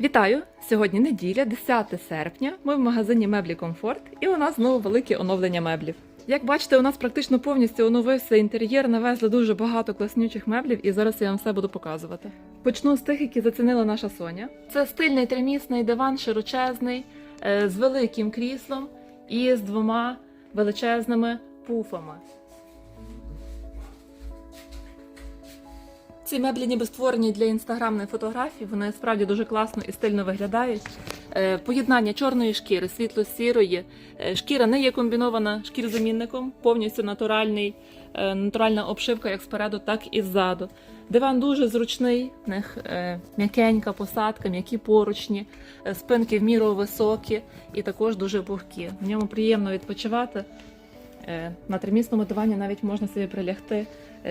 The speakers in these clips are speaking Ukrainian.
Вітаю! Сьогодні неділя, 10 серпня. Ми в магазині меблі Комфорт, і у нас знову велике оновлення меблів. Як бачите, у нас практично повністю оновився інтер'єр, навезли дуже багато класнючих меблів, і зараз я вам все буду показувати. Почну з тих, які зацінила наша Соня. Це стильний тримісний диван, широчезний, е, з великим кріслом і з двома величезними пуфами. Ці меблі ніби створені для інстаграмних фотографій, вони справді дуже класно і стильно виглядають. Е, Поєднання чорної шкіри, світло-сірої. Е, Шкіра не є комбінована шкірзамінником, повністю натуральний, е, натуральна обшивка як спереду, так і ззаду. Диван дуже зручний, в них м'якенька посадка, м'які поручні, спинки в міру високі і також дуже пухкі. В ньому приємно відпочивати. На тримісному дивані навіть можна собі прилягти,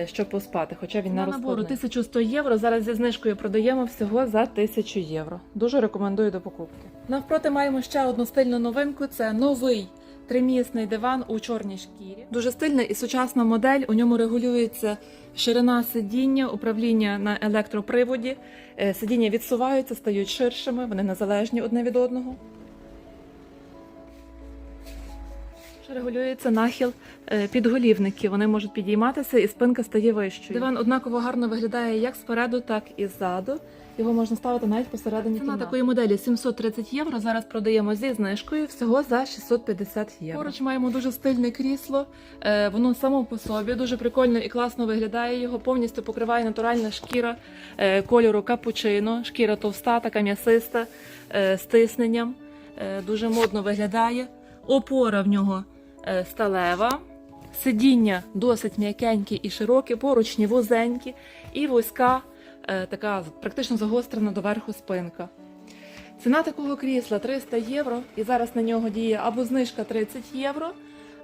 щоб поспати, хоча він На набору 1100 євро. Зараз зі знижкою продаємо всього за 1000 євро. Дуже рекомендую до покупки. Навпроти маємо ще одну стильну новинку: це новий тримісний диван у чорній шкірі. Дуже стильна і сучасна модель. У ньому регулюється ширина сидіння, управління на електроприводі. Е, Сидіння відсуваються, стають ширшими, вони незалежні одне від одного. Регулюється нахил е, підголівників. Вони можуть підійматися і спинка стає вищою. Диван однаково гарно виглядає як спереду, так і ззаду. Його можна ставити навіть посередині. Ціна такої моделі 730 євро. Зараз продаємо зі знижкою всього за 650 євро. Поруч маємо дуже стильне крісло. Е, Воно само по собі дуже прикольно і класно виглядає. Його повністю покриває натуральна шкіра е, кольору капучино. Шкіра товста, така м'ясиста з тисненням. Дуже модно виглядає. Опора в нього сталева. Сидіння досить м'якенькі і широкі, поручні вузенькі і вузька, е, така практично загострена доверху спинка. Ціна такого крісла 300 євро, і зараз на нього діє або знижка 30 євро,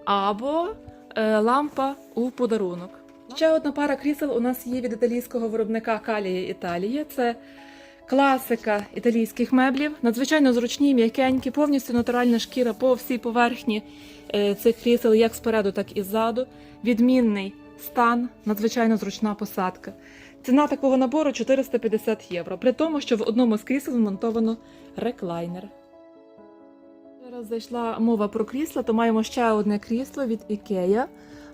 або е, лампа у подарунок. Ще одна пара крісел у нас є від італійського виробника Калія Італія. Це класика італійських меблів, надзвичайно зручні, м'якенькі, повністю натуральна шкіра по всій поверхні е, цих крісел, як спереду, так і ззаду. Відмінний стан, надзвичайно зручна посадка. Ціна такого набору 450 євро, при тому, що в одному з крісел вмонтовано реклайнер. Зараз зайшла мова про крісла, то маємо ще одне крісло від Ікея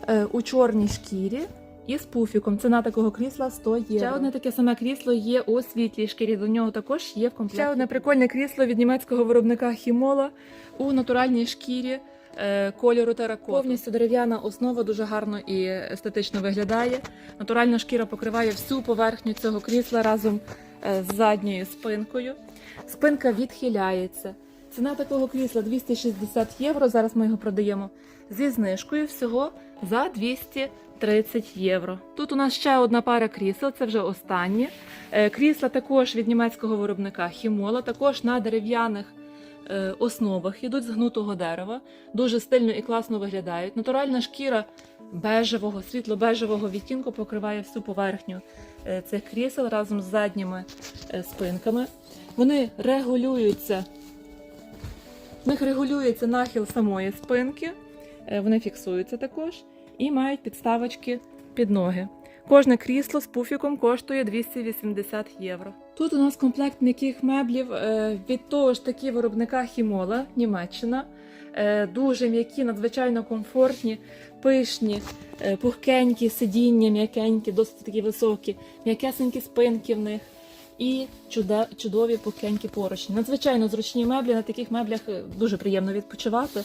е, у чорній шкірі і з пуфіком. Ціна такого крісла 100 євро. Ще одне таке саме крісло є у світлій шкірі. До нього також є в комплекті. Ще одне прикольне крісло від німецького виробника Хімола у натуральній шкірі. е, Кольору теракоту. Повністю дерев'яна основа дуже гарно і естетично виглядає. Натуральна шкіра покриває всю поверхню цього крісла разом е, з задньою спинкою. Спинка відхиляється. Ціна такого крісла 260 євро. Зараз ми його продаємо зі знижкою всього за 230 євро. Тут у нас ще одна пара крісел, це вже останнє. Е, Крісла також від німецького виробника Хімола, також на дерев'яних е, основах ідуть з гнутого дерева. Дуже стильно і класно виглядають. Натуральна шкіра бежевого, світло-бежевого відтінку покриває всю поверхню е, цих крісел разом з задніми спинками. Вони регулюються. В них регулюється нахил самої спинки, вони фіксуються також і мають підставочки під ноги. Кожне крісло з пуфіком коштує 280 євро. Тут у нас комплект м'яких меблів е, від того ж таки виробника Хімола, Німеччина. Е, Дуже м'які, надзвичайно комфортні, пишні, е, пухкенькі сидіння, м'якенькі, досить такі високі, м'якесенькі спинки в них і чудові пухкенькі поручні. Надзвичайно зручні меблі. На таких меблях дуже приємно відпочивати.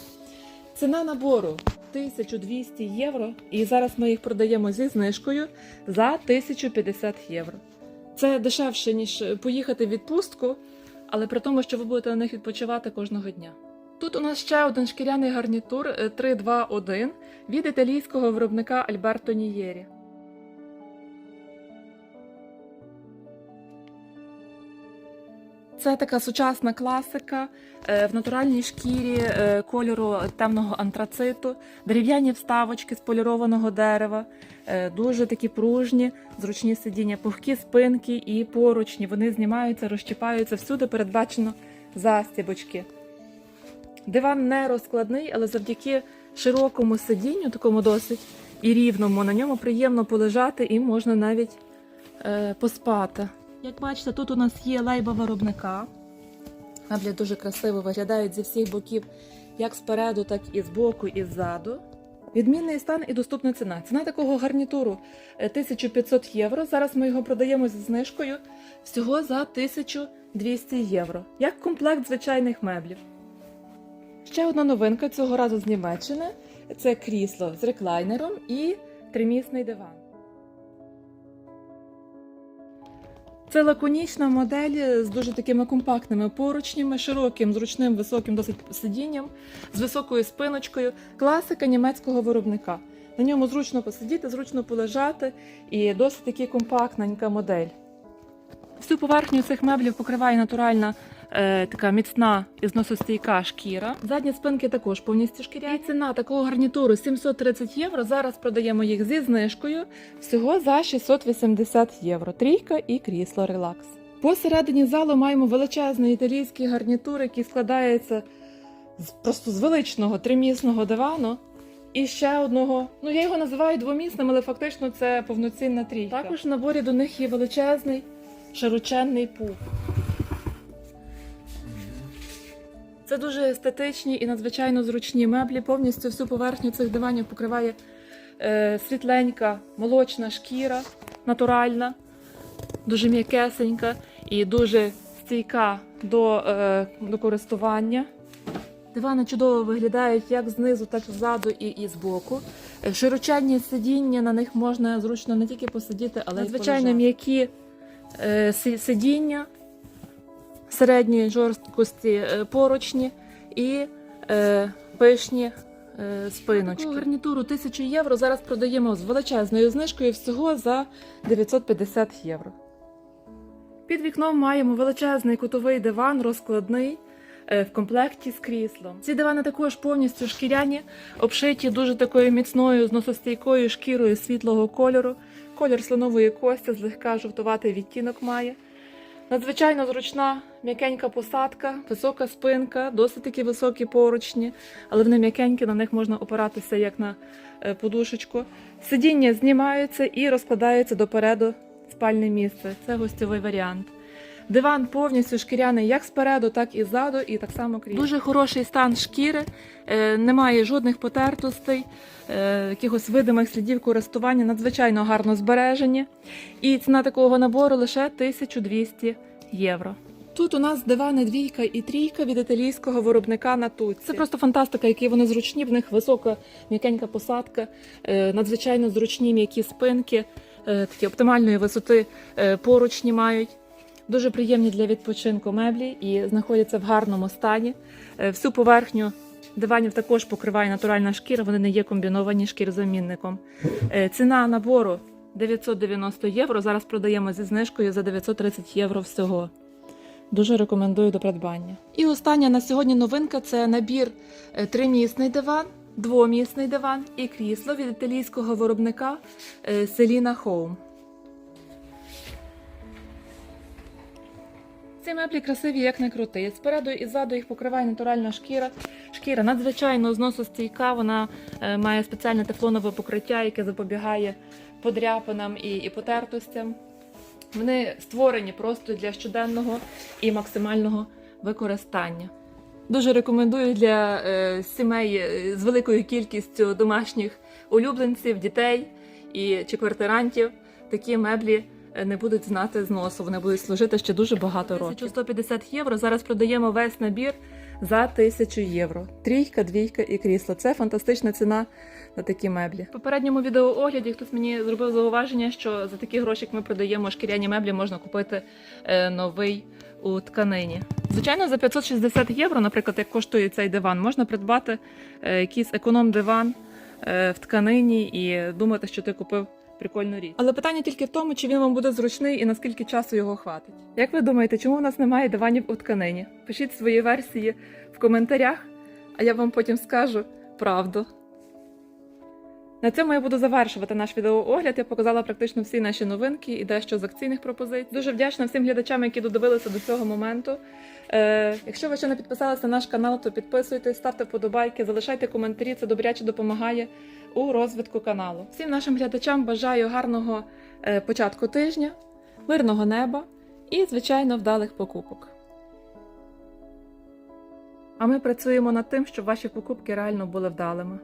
Ціна набору 1200 євро, і зараз ми їх продаємо зі знижкою за 1050 євро. Це дешевше, ніж поїхати в відпустку, але при тому, що ви будете на них відпочивати кожного дня. Тут у нас ще один шкіряний гарнітур е, 321 від італійського виробника Альберто Нієрі. Це така сучасна класика е, в натуральній шкірі е, кольору темного антрациту, дерев'яні вставочки з полірованого дерева, е, дуже такі пружні, зручні сидіння, пухкі спинки і поручні. Вони знімаються, розчіпаються, всюди передбачено застібочки. Диван не розкладний, але завдяки широкому сидінню, такому досить і рівному, на ньому приємно полежати і можна навіть поспати. Як бачите, тут у нас є лейба виробника. Меблі дуже красиво виглядають зі всіх боків, як спереду, так і збоку, і ззаду. Відмінний стан і доступна ціна. Ціна такого гарнітуру е, 1500 євро. Зараз ми його продаємо зі знижкою всього за 1200 євро, як комплект звичайних меблів. Ще одна новинка цього разу з Німеччини це крісло з реклайнером і тримісний диван. Це лаконічна модель з дуже такими компактними поручнями, широким, зручним, високим досить сидінням, з високою спиночкою. Класика німецького виробника. На ньому зручно посидіти, зручно полежати і досить таки компактненька модель. Всю поверхню цих меблів покриває натуральна е, така міцна і зносостійка шкіра. Задні спинки також повністю шкіряні. І ціна такого гарнітуру 730 євро. Зараз продаємо їх зі знижкою всього за 680 євро. Трійка і крісло релакс. Посередині залу маємо величезний італійський гарнітур, який складається з просто з величного тримісного дивану. І ще одного, ну я його називаю двомісним, але фактично це повноцінна трійка. Також в наборі до них є величезний широченний пуф. Це дуже естетичні і надзвичайно зручні меблі. Повністю всю поверхню цих диванів покриває е, світленька молочна шкіра, натуральна, дуже м'якесенька і дуже стійка до, е, до користування. Дивани чудово виглядають як знизу, так і ззаду і, і збоку. Е, Широченні сидіння, на них можна зручно не тільки посидіти, але й Надзвичайно м'які е, сидіння середньої жорсткості е, поручні і е, пишні е, спиночки. Таку гарнітуру 1000 євро зараз продаємо з величезною знижкою всього за 950 євро. Під вікном маємо величезний кутовий диван, розкладний. В комплекті з кріслом. Ці дивани також повністю шкіряні, обшиті дуже такою міцною зносостійкою шкірою світлого кольору. Колір слонової кості, злегка жовтуватий відтінок має. Надзвичайно зручна м'якенька посадка, висока спинка, досить такі високі поручні, але вони м'якенькі, на них можна опиратися як на е, подушечку. Сидіння знімаються і розкладаються допереду спальне місце. Це гостєвий варіант. Диван повністю шкіряний як спереду, так і ззаду, і так само крізь. Дуже хороший стан шкіри, е, немає жодних потертостей, е, якихось видимих слідів користування, надзвичайно гарно збережені. І ціна такого набору лише 1200 євро. Тут у нас дивани двійка і трійка від італійського виробника Натуці. Це просто фантастика, які вони зручні. В них висока м'якенька посадка, е, надзвичайно зручні м'які спинки, такі оптимальної висоти поручні мають. Дуже приємні для відпочинку меблі і знаходяться в гарному стані. Е, Всю поверхню диванів також покриває натуральна шкіра, вони не є комбіновані шкірозамінником. Е, Ціна набору 990 євро. Зараз продаємо зі знижкою за 930 євро всього. Дуже рекомендую до придбання. І остання на сьогодні новинка це набір е, тримісний диван, двомісний диван і крісло від італійського виробника е, Selina Ці меблі красиві, як не крути. Спереду і ззаду їх покриває натуральна шкіра. Шкіра надзвичайно зносостійка, вона е, має спеціальне тефлонове покриття, яке запобігає подряпинам і, і потертостям. Вони створені просто для щоденного і максимального використання. Дуже рекомендую для е, сімей е, з великою кількістю домашніх улюбленців, дітей і чи квартирантів. Такі меблі не будуть знати зносу. Вони будуть служити ще дуже багато років. 1150 євро. Зараз продаємо весь набір за 1000 євро. Трійка, двійка і крісло. Це фантастична ціна на такі меблі. В попередньому відеоогляді хтось мені зробив зауваження, що за такі гроші, як ми продаємо шкіряні меблі, можна купити е, новий у тканині. Звичайно, за 560 євро, наприклад, як коштує цей диван, можна придбати е, якийсь економ-диван е, в тканині і думати, що ти купив прикольну річ. Але питання тільки в тому, чи він вам буде зручний і наскільки часу його хватить. Як ви думаєте, чому у нас немає диванів у тканині? Пишіть свої версії в коментарях, а я вам потім скажу правду. На цьому я буду завершувати наш відеоогляд. Я показала практично всі наші новинки і дещо з акційних пропозицій. Дуже вдячна всім глядачам, які додивилися до цього моменту. Е, якщо ви ще не підписалися на наш канал, то підписуйтесь, ставте подобайки, залишайте коментарі. Це добряче допомагає у розвитку каналу. Всім нашим глядачам бажаю гарного е, початку тижня, мирного неба і, звичайно, вдалих покупок. А ми працюємо над тим, щоб ваші покупки реально були вдалими.